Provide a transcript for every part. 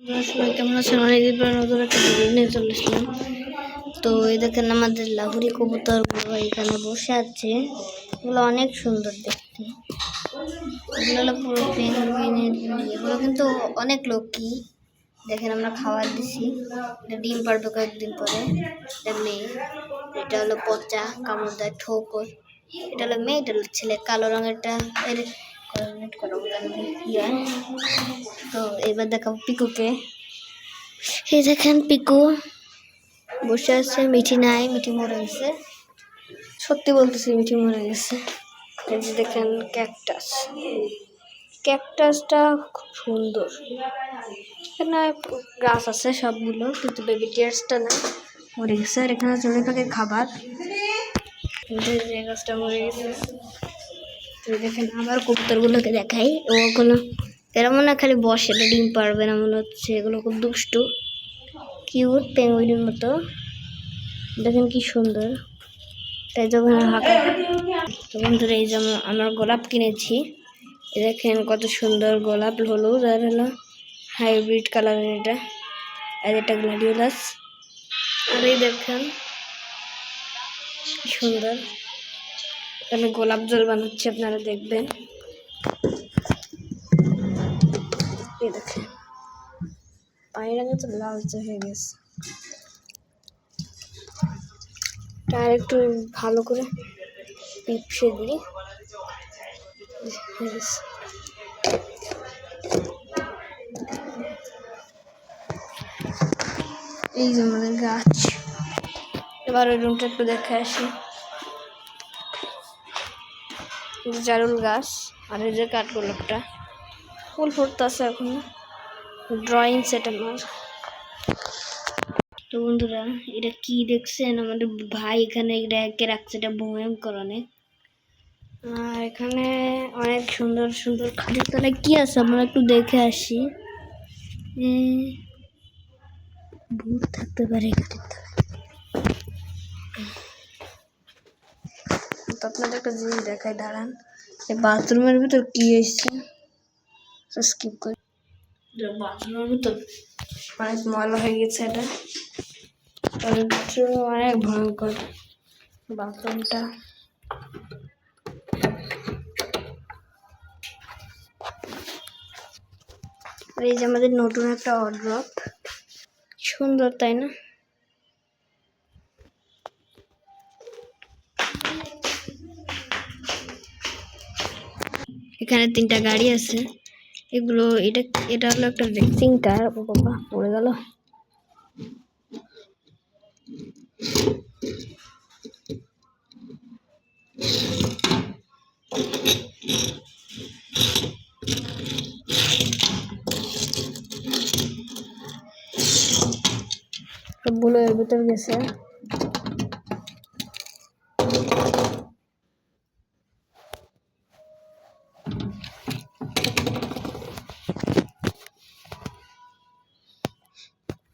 সবাই কেমন আছেন? অনেকদিন পর নতুন একটা ভিডিও নিয়ে চলে এসলাম তো এই দেখেন আমাদের লাহুরি কবুতরগুলো এখানে বসে আছে। এগুলো অনেক সুন্দর দেখতে। এগুলো পুরো পেঙ্গুইনের এগুলো কিন্তু অনেক লক্ষ্মী দেখেন আমরা খাবার দিছি। ডিম পারবে কয়েকদিন পরে। এটা মেয়ে। এটা হলো পচা কামড় দেয়, ঠোকর। এটা হলো মেয়ে, এটা হলো ছেলে। কালো রঙেরটা এর ইয়ে। তো এবার দেখাবো পিকুকে। এই দেখেন পিকু। বসে আছে মিঠি নাই মিঠি মরে গেছে। সত্যি বলতেছি মিঠি মরে গেছে। এই যে দেখেন ক্যাকটাস। ক্যাকটাসটা খুব সুন্দর। এখানে গাছ আছে সবগুলো কিন্তু বেবি টিয়ার্সটা না মরে গেছে। আর এখানে চড়ে পাখির খাবার। গাছটা মরে গেছে। দেখেন আবার কবুতরগুলোকে দেখাই। ওগুলো এরা মনে খালি বসে, এটা ডিম পারবে না, মনে হচ্ছে এগুলো খুব দুষ্টু। কিউট পেঙ্গুইনের মতো। দেখেন কি সুন্দর। তাই যখন হাঁকা তো বন্ধুরা এই যেমন আমার গোলাপ কিনেছি। দেখেন কত সুন্দর গোলাপ, হলুদ আর হলো হাইব্রিড কালারের এটা। আর এটা গ্লাডিওলাস। আর এই দেখেন সুন্দর। এখানে গোলাপ জল বানাচ্ছি, আপনারা দেখবেন। এই দেখেন। পানিটা কিন্তু লালচে হয়ে গেছে। আর একটু ভালো করে পিপসে গেছে। এই যে আমাদের গাছ। এবার ওই রুমটা একটু দেখে আসি। জারুল গাছ আর এই যে কাঠগোলাপটা। ফুল ফুটতেছে এখন। ড্রয়িং সেট আমার তো বন্ধুরা, এটা কি দেখছেন? আমাদের ভাই এখানে এটা একে রাখছে, এটা ভয়ঙ্কর অনেক। আর এখানে অনেক সুন্দর সুন্দর খাটের তলায় কি আছে? আমরা একটু দেখে আসি। ভূত থাকতে পারে খাটের তলায়। তো আপনাদের একটা জিনিস দেখাই, দাঁড়ান। বাথরুমের ভিতর কি হয়েছে স্কিপ করি বাথরুমের ভিতর অনেক ময়লা হয়ে গেছে এটা। অনেক ভয়ঙ্কর। বাথরুমটা। এই যে আমাদের নতুন একটা অড্রপ সুন্দর তাই না? এখানে তিনটা গাড়ি আছে। এগুলো, এটা এটা হলো একটা রেসিং কার ও বাবা পড়ে গেল। সবগুলো এর ভিতর গেছে।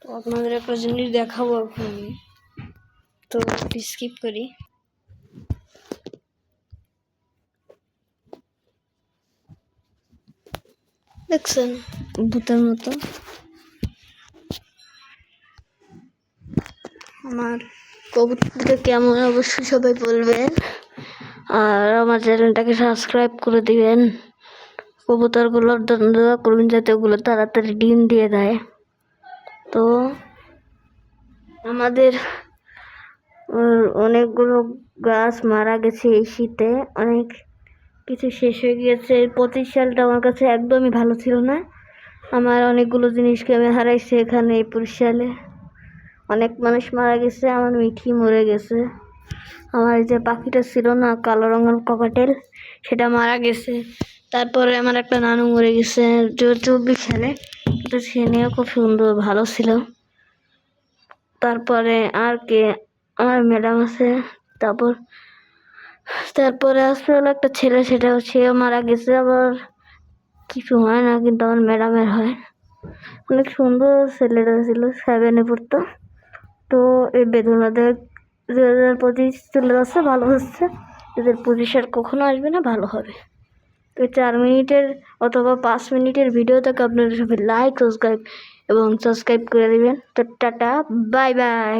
আপনাদের একটা জিনিস দেখাবো এখন। তো স্কিপ করি। দেখছেন? ভূতের মতো। আমার কবুতরটা কেমন অবশ্যই সবাই বলবেন। আর আমার চ্যানেলটাকে সাবস্ক্রাইব করে দিবেন। কবুতরগুলোর দোয়া করবেন যাতে ওগুলো তাড়াতাড়ি ডিম দিয়ে দেয়। তো আমাদের অনেকগুলো গাছ মারা গেছে এই শীতে। অনেক কিছু শেষ হয়ে গিয়েছে। পঁচিশ সালটা আমার কাছে একদমই ভালো ছিল না। আমার অনেকগুলো জিনিসকে আমি হারাইছি এখানে এই পঁচিশ সালে অনেক মানুষ মারা গেছে, আমার মিঠি মরে গেছে। আমার এই যে পাখিটা ছিল না, কালো রঙের ককাটেল, সেটা মারা গেছে। তারপরে আমার একটা নানু মরে গেছে। চব্বিশ সালে তো সে নিয়েও খুব সুন্দর, ভালো ছিল। তারপরে আর কে? আমার ম্যাডাম আছে, তারপর, তারপরে আসলে হলো একটা ছেলে, সেটাও সেও মারা গেছে, আবার কিছু হয় না, কিন্তু আমার ম্যাডামের হয়। অনেক সুন্দর ছেলেটা ছিল সেভেনে পড়তো। তো এই বেদনাদের দু হাজার পঁচিশ চলে যাচ্ছে, ভালো হচ্ছে। দু হাজার কখনো আসবে না, ভালো হবে। চার মিনিটের অথবা পাঁচ মিনিটের ভিডিও ভিডিওটাকে আপনারা সবাই লাইক সাবস্ক্রাইব এবং সাবস্ক্রাইব করে দেবেন। তো টাটা বাই বাই